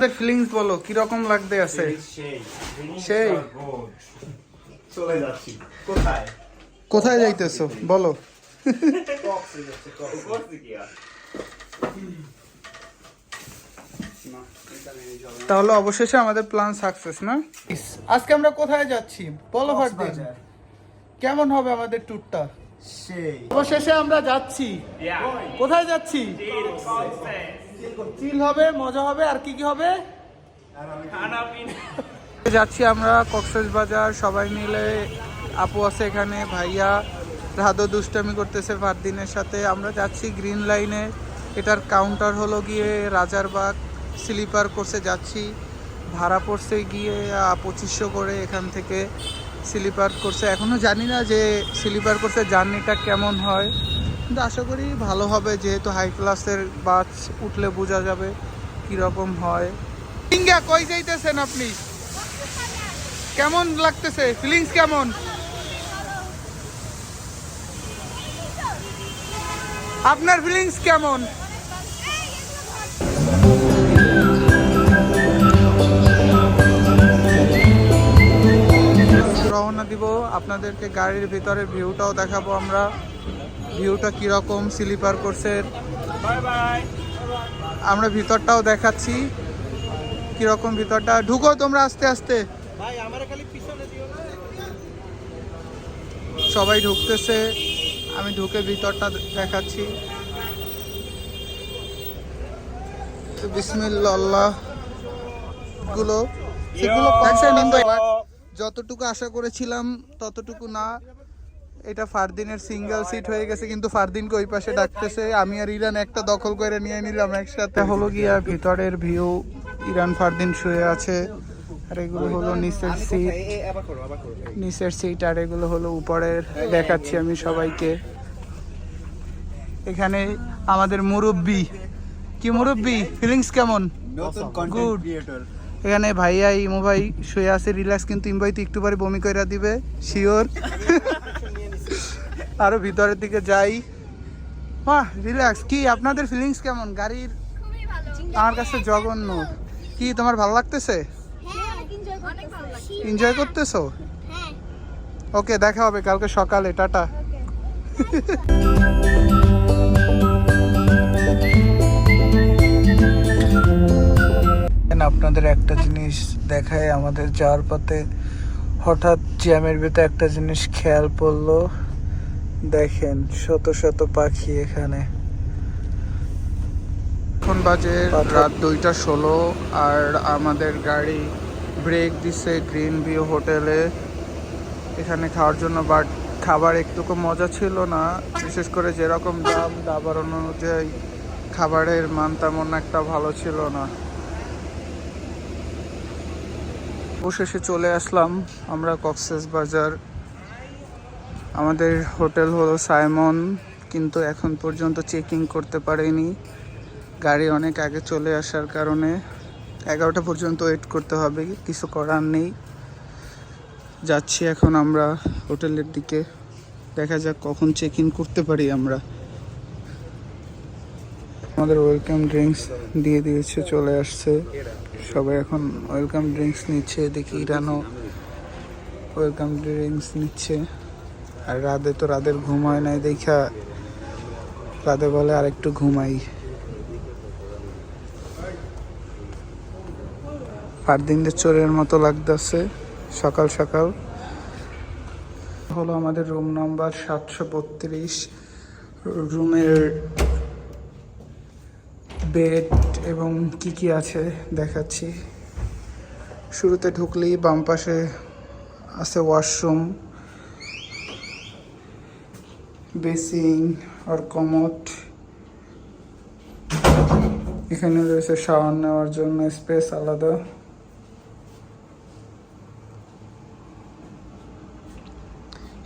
আপনাদের ফিলিংস বলো কীরকম লাগতে আছে? সেই চলে যাচ্ছি কোথায়? কোথায় যাইতেছো? বলো। তাহলে অবশেষে আমাদের প্ল্যান সাকসেস না? আজকে আমরা কোথায় যাচ্ছি? বলো ফারদিন কেমন হবে আমাদের ট্যুরটা সেই। অবশেষে আমরা যাচ্ছি। কোথায় যাচ্ছি? চিল হবে মজা হবে আর কি কি হবে? যাচ্ছি আমরা কক্সেস বাজার সবাই মিলে আপু আছে এখানে ভাইয়া রাধো দুষ্টামি করতেছে ফারদিনের সাথে। আমরা যাচ্ছি গ্রিন লাইনে এটার কাউন্টার হলো গিয়ে রাজারবাগ স্লিপার কোর্সে যাচ্ছি। ভাড়া পড়ছে গিয়ে পঁচিশশো করে এখান থেকে স্লিপার কোর্সে। এখনও জানি না যে স্লিপার কোর্সের জার্নিটা কেমন হয়। কিন্তু আশা করি ভালো হবে, যেহেতু হাই ক্লাসের বাস উঠলে বোঝা যাবে কীরকম হয়। ইঙ্গা কই যাইতেছেন আপনি? কেমন লাগতেছে? ফিলিংস কেমন? আপনার ফিলিংস কেমন? রওনা দিব, আপনাদেরকে গাড়ির ভিতরের ভিউটাও দেখাবো আমরা। ভিউটা কীরকম স্লিপার কোর্সের? আমরা ভিতরটাও দেখাচ্ছি। কীরকম ভিতরটা? ঢুকো তোমরা আস্তে আস্তে। সবাই ঢুকতেছে। আমি ঢুকে ভিতরটা দেখাচ্ছি। বিসমিল্লাহগুলো সেগুলো যতটুকু আশা করেছিলাম ততটুকু না। এটা ফারদিনের সিঙ্গেল সিট হয়ে গেছে কিন্তু ফারদিনকে ওই পাশে ডাকতেছে। আমি আর ইরান একটা দখল করে নিয়ে নিলাম একসাথে। হলো গিয়া ভিতরের ভিউ ইরান ফারদিন শুয়ে আছে আর এগুলো হলো নিচের সিট করো করো নিচের সিট আর এগুলো হলো উপরের। দেখাচ্ছি আমি সবাইকে। এখানে আমাদের মুরব্বি। কি মুরব্বি? ফিলিংস কেমন? নতুন Good. কন্টেন্ট ক্রিয়েটর এখানে ভাইয়া ইমো ভাই শুয়ে আছে রিল্যাক্স কিন্তু ইমো ভাই তো একটু পরে বমি কইরা দিবে শিওর আরও ভিতরের দিকে যাই। বাহ রিল্যাক্স কি আপনাদের ফিলিংস কেমন? গাড়ির আমার কাছে জঘন্য। কি তোমার ভালো লাগতেছে? হ্যাঁ এনজয় করতেছো? হ্যাঁ। ওকে দেখা হবে কালকে সকালে। টাটা। আপনাদের একটা জিনিস দেখায় আমাদের যাওয়ার পথে। হঠাৎ জ্যামের ভিতরে একটা জিনিস খেয়াল পড়ল। দেখেন শত শত পাখি এখানে। এখন বাজে রাত দুইটা ষোলো আর আমাদের গাড়ি ব্রেক দিছে গ্রিন ভিউ হোটেলে। এখানে খাওয়ার জন্য বাট খাবার একটুকু মজা ছিল না। বিশেষ করে যেরকম দাম দাবার অনুযায়ী খাবারের মান তেমন একটা ভালো ছিল না। অবশেষে চলে আসলাম আমরা কক্সেস বাজার। আমাদের হোটেল হলো সাইমন, কিন্তু এখন পর্যন্ত চেকিং করতে পারেনি। গাড়ি অনেক আগে চলে আসার কারণে এগারোটা পর্যন্ত ওয়েট করতে হবে, কিছু করার নেই। যাচ্ছি এখন আমরা হোটেলের দিকে, দেখা যাক কখন চেক ইন করতে পারি আমরা। আমাদের ওয়েলকাম ড্রিঙ্কস দিয়ে দিয়েছে, চলে আসছে। সবাই এখন ওয়েলকাম ড্রিঙ্কস নিচ্ছে, দেখি ইরানও ওয়েলকাম ড্রিঙ্কস নিচ্ছে। আর রাতে তো রাতের ঘুম হয় নাই দেখা। রাতে বলে, আরেকটু ঘুমাই। ফারদিনদের চোরের মতো লাগতেছে, সকাল সকাল। হলো আমাদের রুম নাম্বার সাতশো বত্রিশ। রুমের বেড এবং কি কি আছে দেখাচ্ছি। শুরুতে ঢুকলেই বাম পাশে আছে ওয়াশরুম বেসিং আর কমোট। এখানে রয়েছে শাওয়ার নেওয়ার জন্য স্পেস আলাদা।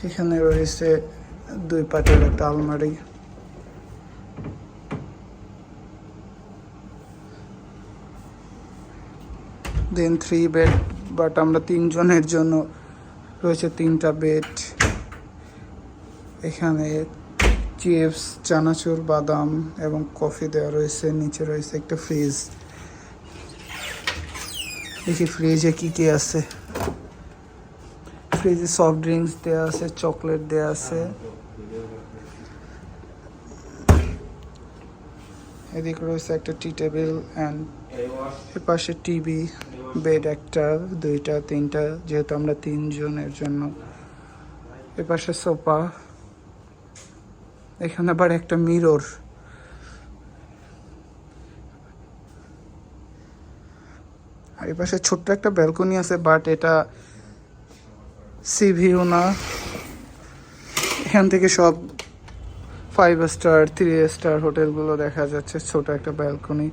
এখানে রয়েছে দুই পাটের একটা আলমারি। দেন থ্রি বেড, বাট আমরা তিনজনের জন্য রয়েছে তিনটা বেড। এখানে চিপস, চানাচুর, বাদাম এবং কফি দেওয়া রয়েছে। নিচে রয়েছে একটা ফ্রিজ। দেখি ফ্রিজে কি কি আছে? ফ্রিজে সফট ড্রিঙ্কস দেওয়া আছে, চকলেট দেওয়া আছে। এদিকে রয়েছে একটা টি টেবিল অ্যান্ড এর পাশে টিভি বেড একটা, দুইটা, তিনটা, যেহেতু আমরা তিনজনের জন্য। এর পাশে সোফা। এখানে আবার একটা মিরর আর এই পাশে ছোট্ট একটা ব্যালকনি আছে বাট এটা সি ভিউ না। এখান থেকে সব ফাইভ স্টার থ্রি স্টার হোটেলগুলো দেখা যাচ্ছে, ছোট একটা ব্যালকনি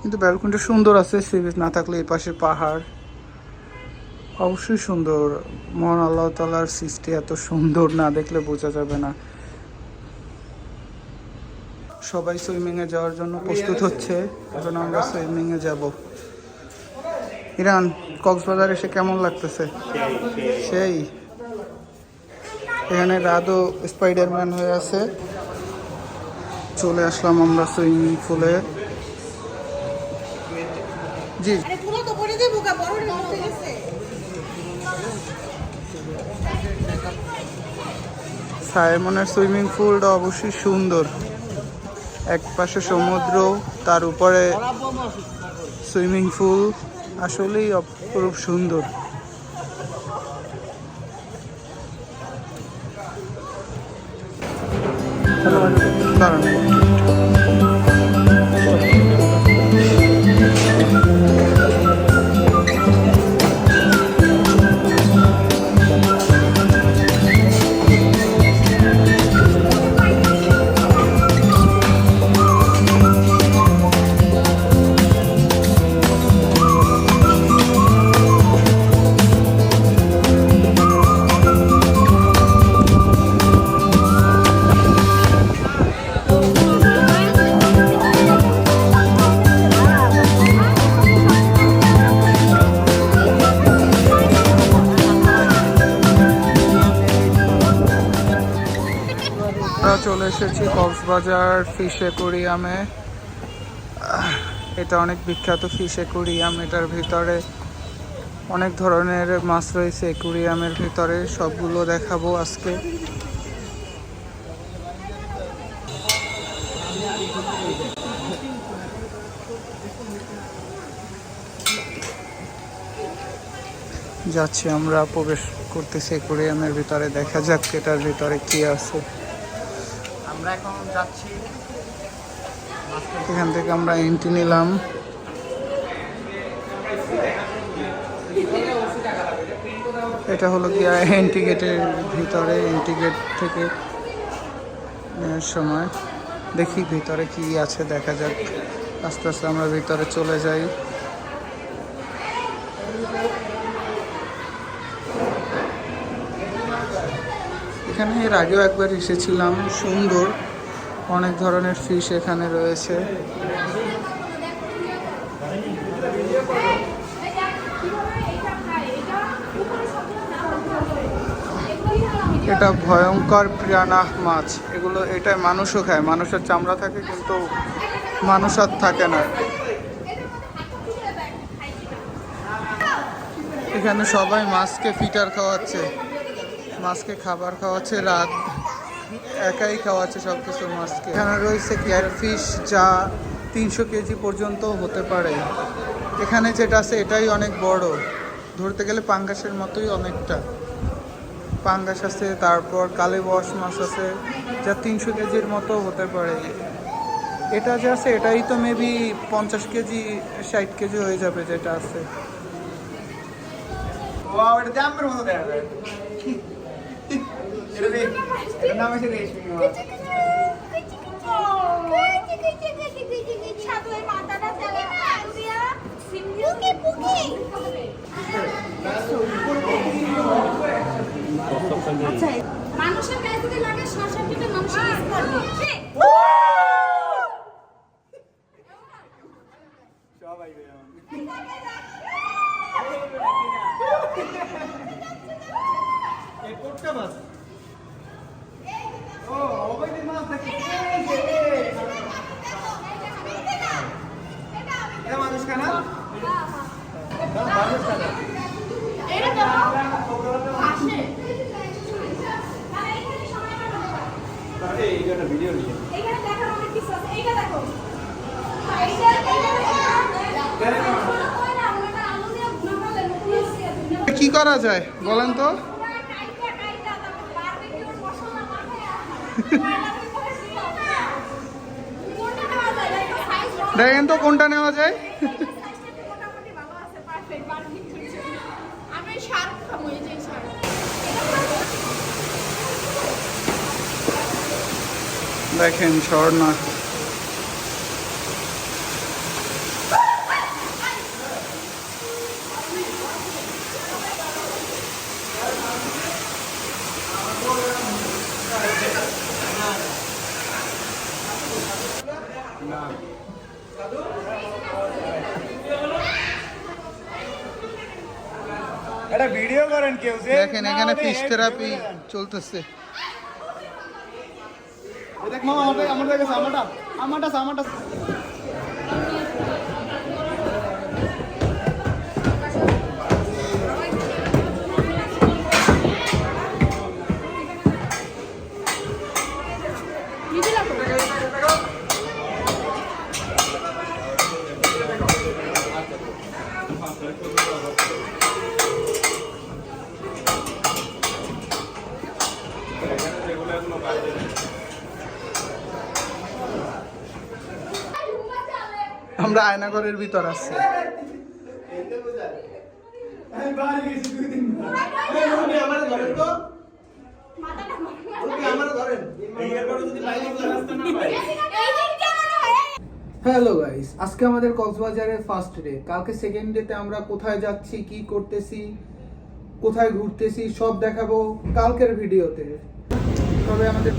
কিন্তু ব্যালকনিটা সুন্দর আছে সি না থাকলে এই পাশে পাহাড়। অবশ্যই সুন্দর। মহান আল্লাহ তালার সৃষ্টি এত সুন্দর না দেখলে বোঝা যাবে না। সবাই সুইমিং এ যাওয়ার জন্য প্রস্তুত হচ্ছে। এখন আমরা সুইমিং এ যাব। ইরান, কক্সবাজার এসে কেমন লাগতেছে? সেই। এখানে রাদও স্পাইডারম্যান হয়ে আছে। চলে আসলাম আমরা সুইমিং পুলে। জি আরে পুরো তো করে দেবো গা বড় হয়ে গেছে সাইমনের সুইমিং পুলটা অবশ্যই সুন্দর। এক পাশে সমুদ্র, তার উপরে সুইমিং পুল, আসলেই অপরূপ সুন্দর। এসেছি কক্সবাজার ফিশ অ্যাকোরিয়ামে এটা অনেক বিখ্যাত ফিশ অ্যাকোরিয়াম এটার ভিতরে অনেক ধরনের মাছ রয়েছে অ্যাকোরিয়ামের ভিতরে। সবগুলো দেখাবো আজকে। যাচ্ছি আমরা, প্রবেশ করতেছি অ্যাকোরিয়ামের ভিতরে। দেখা যাক এটার ভিতরে কি আছে। আমরা এখন যাচ্ছি। এখান থেকে আমরা এন্ট্রি নিলাম। এটা হলো কি এন্ট্রি গেটের ভিতরে এন্ট্রি গেট থেকে সময়। দেখি ভিতরে কি আছে, দেখা যাক। আস্তে আস্তে আমরা ভিতরে চলে যাই। এখানে এর আগেও একবার এসেছিলাম, সুন্দর। অনেক ধরনের ফিশ এখানে রয়েছে। এটা ভয়ঙ্কর প্রাণাহ মাছ। এগুলো, এটা মানুষও খায়। মানুষের চামড়া থাকে, কিন্তু মানুষ আর থাকে না। এখানে সবাই মাছকে ফিটার খাওয়াচ্ছে। মাছকে খাবার খাওয়াচ্ছে, রাত একাই খাওয়াচ্ছে সব কিছু মাছকে। এখানে রয়েছে ক্যাটফিশ যা তিনশো কেজি পর্যন্ত হতে পারে। এখানে যেটা আছে, এটাই অনেক বড়। ধরতে গেলে পাঙ্গাসের মতোই অনেকটা। পাঙ্গাস আছে, তারপর কালে বস মাছ আছে, যা তিনশো কেজির মতো হতে পারে। এটা যে আছে, এটাই তো মেবি পঞ্চাশ কেজি, ষাট কেজি হয়ে যাবে যেটা আছে। নাম হচ্ছে রেশমি মানুষের গায়ে যদি লাগে শশা পিঠে মানুষের সবাই রে আমার। এই কোটটা মাছ ও অবৈধ মাছ নাকি এই যে, এই। এটা মানুষ কেনা এটা দেবো পাশে মানে এইখানে সময় কাটাবো। এই একটা আছে কি করা যায়? বলেন তো কাইটা কাইটা তারপর বারবিকিউর মশলা মাখায়া কোনটা নেওয়া যায় এটা সাইজ দেখেন তো কোনটা নেওয়া যায়। দেখেন ভালো আছে পারফেক্ট বারবিকিউর জন্য আমি শার্ক খাব এই যে শার্ক দেখেন ঝর্ণা একটা ভিডিও করেন কেউ যে দেখেন এখানে ফিশ থেরাপি চলতেছে। দেখ মামা আমাদের সামাটা আমারটা আমারটা আমারটা দিন কেমন হয় হ্যালো গাইস আজকে আমাদের কক্সবাজারের ফার্স্ট ডে কালকে সেকেন্ড ডেতে আমরা কোথায় যাচ্ছি কি করতেছি কোথায় ঘুরতেছি সব দেখাবো কালকের ভিডিওতে তবে আমাদের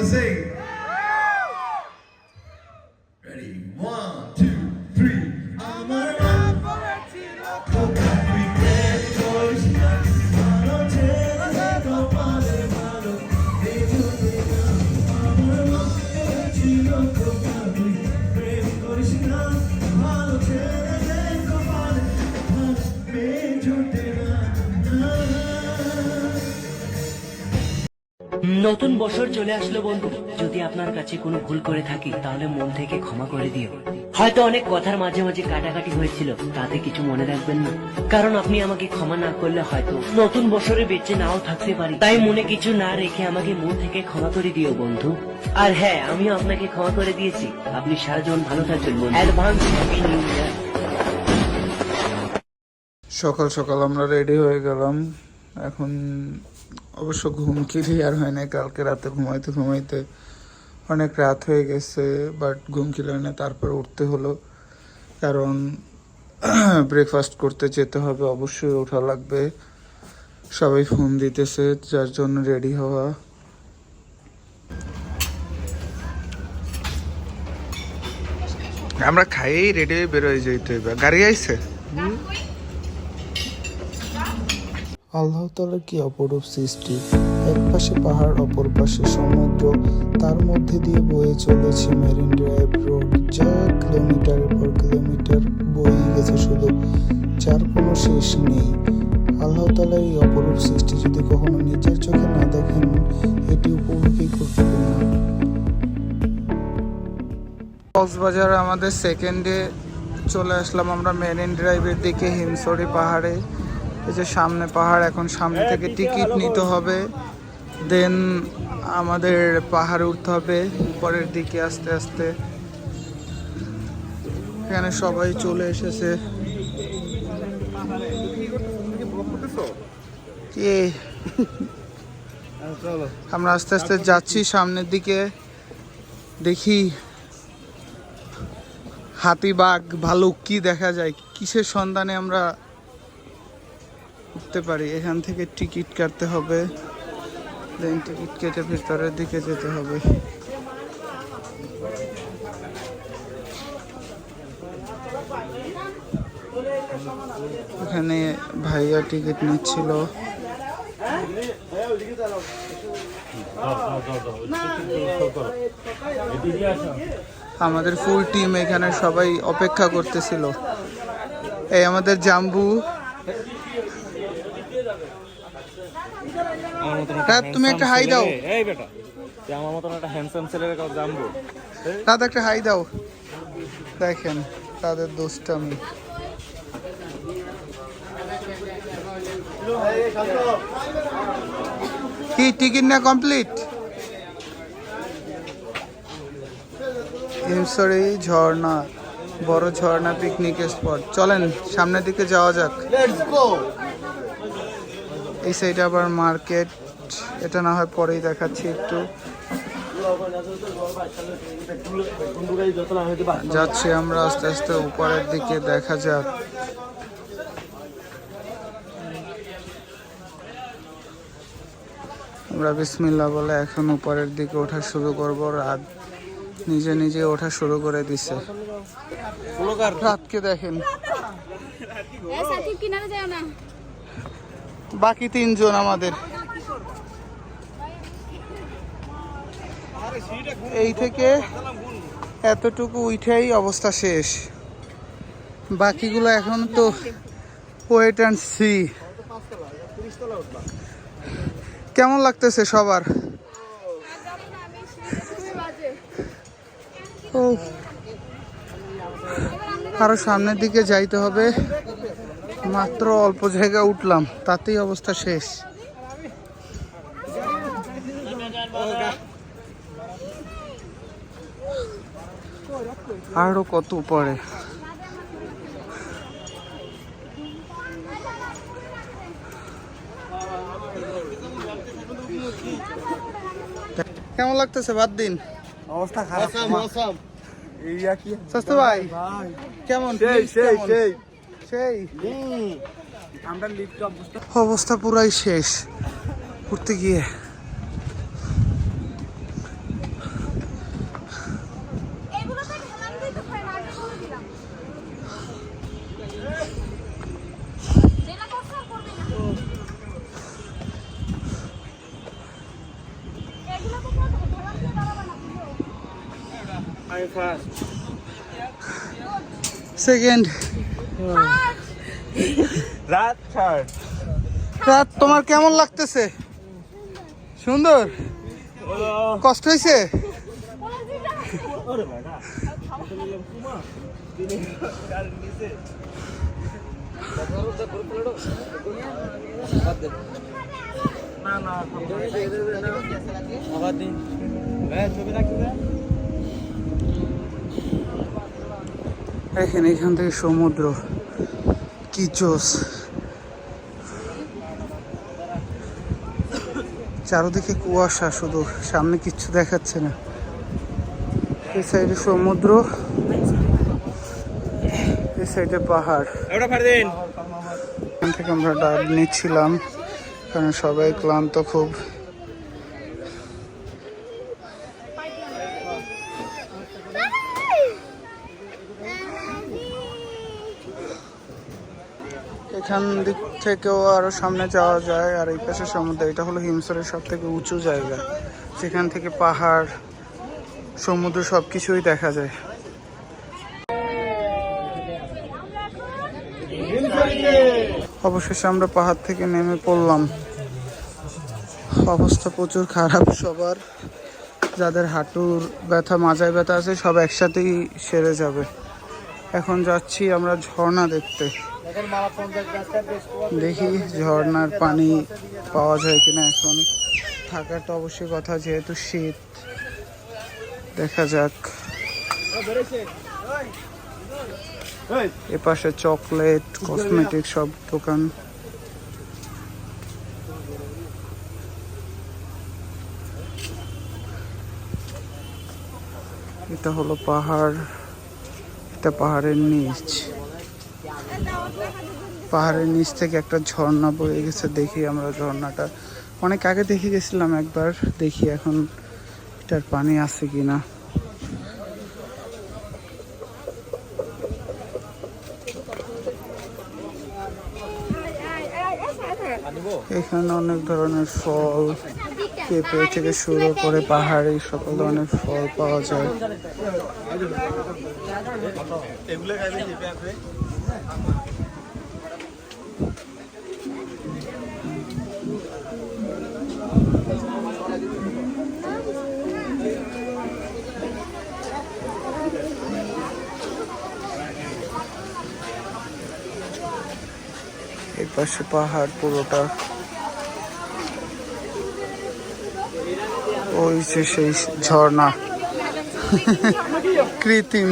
হয়েছে বছর চলে আসলো বন্ধু। যদি আপনার কাছে কোনো ভুল করে থাকি, তাহলে মন থেকে ক্ষমা করে দিও। হয়তো অনেক কথার মাঝে মাঝে কাটাকাটি হয়েছিল, তাতে কিছু মনে রাখবেন না। কারণ আপনি আমাকে ক্ষমা না করলে হয়তো নতুন বছরে বেঁচে নাও থাকতে পারি। তাই মনে কিছু না রেখে আমাকে মন থেকে ক্ষমা করে দিও, বন্ধু। আর হ্যাঁ আমিও আপনাকে ক্ষমা করে দিয়েছি। আপনি সারা জীবন ভালো থাকবেন অ্যাডভান্স হ্যাপি নিউ ইয়ার সকাল সকাল আমরা রেডি হয়ে গেলাম। এখন অবশ্য ঘুম ক্লিয়ার হয় না কালকে রাতে ঘুমাইতে ঘুমাইতে অনেক রাত হয়ে গেছে বাট ঘুম ক্লিয়ার না, তারপর উঠতে হলো। কারণ ব্রেকফাস্ট করতে যেতে হবে, অবশ্যই ওঠা লাগবে। সবাই ফোন দিতেছে, যার জন্য রেডি হওয়া। আমরা খাইয়েই রেডি হয়ে বেরোয় যেতে গাড়ি আইছে? আল্লাহ তালার কি অপরূপ সৃষ্টি? এক পাশে পাহাড়, অপর পাশে সমুদ্র। তার মধ্যে দিয়ে বয়ে চলেছে মেরিন ড্রাইভ রোড যা কিলোমিটারের পর কিলোমিটার বয়ে গেছে শুধু। যার কোনো শেষ নেই। আল্লাহ তালার এই অপরূপ সৃষ্টি যদি কখনো নিজের চোখে না দেখেন, এটি উপভোগই করতে না। কক্সবাজার আমাদের সেকেন্ডে চলে আসলাম আমরা মেরিন ড্রাইভের দিকে হিমসরি পাহাড়ে। এই যে সামনে পাহাড়, এখন সামনে থেকে টিকিট নিতে হবে। দেন আমাদের পাহাড়ে উঠতে হবে, উপরের দিকে আস্তে আস্তে। এখানে সবাই চলে এসেছে। কে? আমরা আস্তে আস্তে যাচ্ছি সামনের দিকে। দেখি হাতি বাঘ ভালুক কি দেখা যায়, কিসের সন্ধানে আমরা উঠতে পারি। এখান থেকে টিকিট কাটতে হবে। দেন টিকিট কেটে ভিতরের দিকে যেতে হবে। এখানে ভাইয়া টিকিট নিচ্ছিল। আমাদের ফুল টিম এখানে সবাই অপেক্ষা করতেছিল। এই আমাদের জাম্বু রাত তুমি একটা হাই দাও। এই বেটা তুই আমার মতন একটা হ্যান্ডসাম ছেলের কাছে জানব। রাত একটা হাই দাও। দেখেন তাদের দুষ্টামি কি টিকিট না কমপ্লিট হিমসরি ঝর্ণা বড় ঝর্ণা পিকনিক স্পট চলেন সামনের দিকে যাওয়া যাক। এই সাইডে আবার মার্কেট, এটা না হয় পরেই দেখাচ্ছি একটু। যাচ্ছি আমরা আস্তে আস্তে উপরের দিকে, দেখা যাক। আমরা বিসমিল্লা বলে এখন উপরের দিকে ওঠা শুরু করব। রাত নিজে নিজে ওঠা শুরু করে দিছে। রাতকে দেখেন। কিনারে যাও না। বাকি তিনজন আমাদের। এই থেকে এতটুকু উঠেই অবস্থা শেষ। বাকিগুলো এখন তো ওয়েট অ্যান্ড সি কেমন লাগতেছে সবার? ও। আরও সামনের দিকে যাইতে হবে। মাত্র অল্প জায়গা উঠলাম তাতেই অবস্থা শেষ। আরও কত উপরে? কেমন লাগতেছে বাদ দিন? অবস্থা খারাপ। স্বাস্থ্য ভাই কেমন? সেই সেই সেই। অবস্থা অবস্থা পুরাই শেষ। উঠতে গিয়ে। এগুলো তো খেলাম দিতে হয় না আগে বলে দিলাম যেটা করছ করবে না এগুলো তো খেলাম দিয়ে দাঁড়াবে না বুঝো আমি ফার্স্ট তোমার কেমন লাগতেছে? সুন্দর? কষ্ট হয়েছে এখানে এখান থেকে সমুদ্র কি চোস। চারদিকে কুয়াশা শুধু সামনে কিচ্ছু দেখাচ্ছে না। এই সাইডে সমুদ্র এই সাইডে পাহাড়। এখান থেকে আমরা ডাব নিচ্ছিলাম কারণ সবাই ক্লান্ত খুব। এখান দিক থেকেও আরও সামনে যাওয়া যায়, আর এই পাশে সমুদ্র, এটা হলো হিমসরের সব থেকে উঁচু জায়গা। সেখান থেকে পাহাড়, সমুদ্র সব কিছুই দেখা যায়। অবশেষে আমরা পাহাড় থেকে নেমে পড়লাম। অবস্থা প্রচুর খারাপ সবার। যাদের হাঁটুর ব্যথা, মাজায় ব্যথা আছে, সব একসাথেই সেরে যাবে। এখন যাচ্ছি আমরা ঝর্ণা দেখতে। দেখি ঝর্ণার পানি পাওয়া যায় কিনা এখন। থাকার তো অবশ্যই কথা, যেহেতু শীত। দেখা যাক। এপাশে চকলেট, কসমেটিক সব দোকান। এটা হলো পাহাড়। এটা পাহাড়ের নিচ। পাহাড়ের নিচ থেকে একটা ঝর্ণা বয়ে গেছে, দেখি আমরা ঝর্ণাটা। অনেক আগে দেখে গেছিলাম একবার, দেখি এখন এটার পানি আছে কিনা। এখানে অনেক ধরনের ফল, পেঁপে থেকে শুরু করে পাহাড়ে সকল ধরনের ফল পাওয়া যায়। পাশে পাহাড় পুরোটা। ওই যে সেই ঝর্ণা। কৃত্রিম।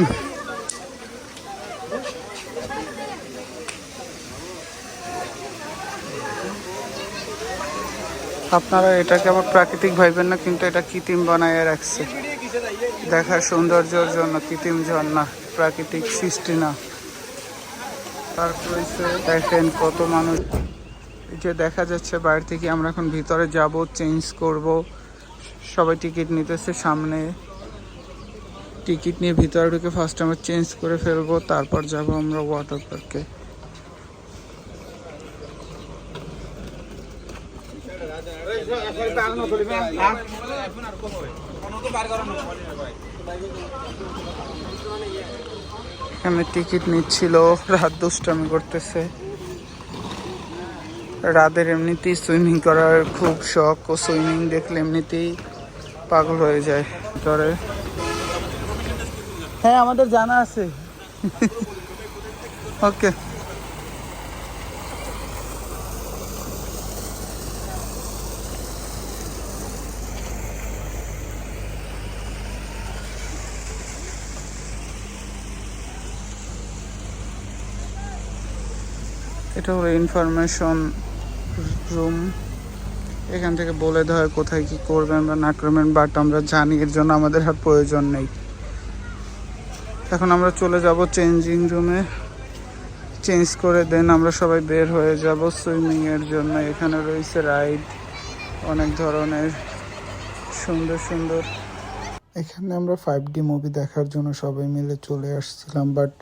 আপনারা এটাকে আবার প্রাকৃতিক ভাইবেন না কিন্তু এটা কৃত্রিম বানায় রাখছে। দেখার সৌন্দর্যের জন্য কৃত্রিম ঝর্ণা প্রাকৃতিক সৃষ্টি না। তারপরে দেখেন কত মানুষ। যে দেখা যাচ্ছে বাইরে থেকে আমরা এখন ভিতরে যাব, চেঞ্জ করব। সবাই টিকিট নিতেছে সামনে। টিকিট নিয়ে ভিতরে ঢুকে ফার্স্ট আমরা চেঞ্জ করে ফেলব, তারপর যাব আমরা ওয়াটার পার্কে টিকিট নিচ্ছিল, রাত দুষ্টামি করতেছে। রাতের এমনিতেই সুইমিং করার খুব শখ, ও সুইমিং দেখলে এমনিতেই পাগল হয়ে যায় করে হ্যাঁ আমাদের জানা আছে। ওকে এটা হলো ইনফরমেশন রুম এখান থেকে বলে দেওয়া হয় কোথায় কি করবেন বা না করবেন বাট আমরা জানি এর জন্য আমাদের আর প্রয়োজন নেই। এখন আমরা চলে যাব চেঞ্জিং রুমে চেঞ্জ করে দেন আমরা সবাই বের হয়ে যাব সুইমিং এর জন্য। এখানে রয়েছে রাইড অনেক ধরনের, সুন্দর সুন্দর। এখানে আমরা ফাইভ ডি মুভি দেখার জন্য সবাই মিলে চলে আসছিলাম বাট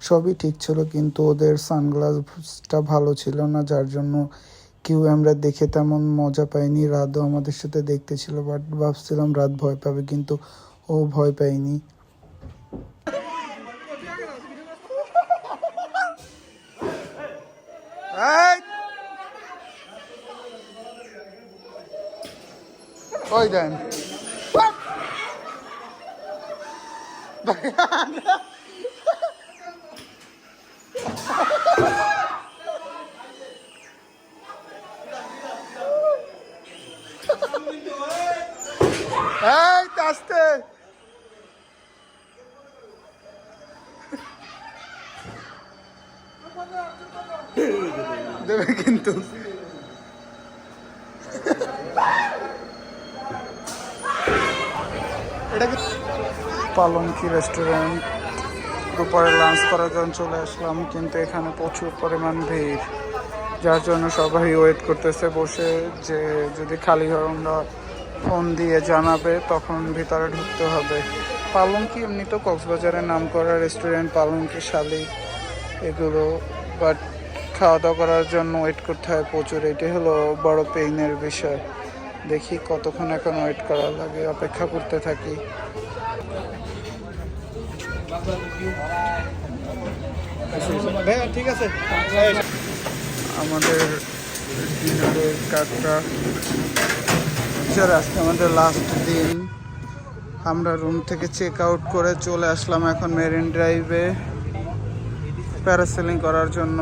সবই ঠিক ছিল, কিন্তু ওদের সানগ্লাসটা ভালো ছিল না, যার জন্য কেউ আমরা দেখে তেমন মজা পাইনি। রাতও আমাদের সাথে দেখতে ছিল, বাট ভাবছিলাম রাত ভয় পাবে, কিন্তু ও ভয় পায়নি। ওই দেন। এই আসতে। দেবে কিন্তু। পালঙ্কি রেস্টুরেন্ট দুপুরে লাঞ্চ করার জন্য চলে আসলাম, কিন্তু এখানে প্রচুর পরিমাণ ভিড়। যার জন্য সবাই ওয়েট করতেছে বসে যে যদি খালি হয় আমরা ফোন দিয়ে জানাবে, তখন ভিতরে ঢুকতে হবে। পালঙ্কি এমনি তো কক্সবাজারের নাম করা রেস্টুরেন্ট পালঙ্কি শালিক এগুলো বাট খাওয়া দাওয়া করার জন্য ওয়েট করতে হয় প্রচুর। এটি হলো বড় পেইনের বিষয়। দেখি কতক্ষণ এখন ওয়েট করা লাগে, অপেক্ষা করতে থাকি। ঠিক আছে। আমাদের ডিনারের কার্ডটা আজকে আমাদের লাস্ট দিন। আমরা রুম থেকে চেক আউট করে চলে আসলাম এখন মেরিন ড্রাইভে প্যারাসেলিং করার জন্য।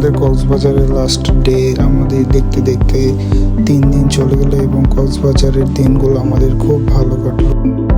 আমাদের কক্সবাজারের লাস্ট ডে আমাদের দেখতে দেখতে তিন দিন চলে গেল এবং কক্সবাজারের দিনগুলো আমাদের খুব ভালো কাটলো।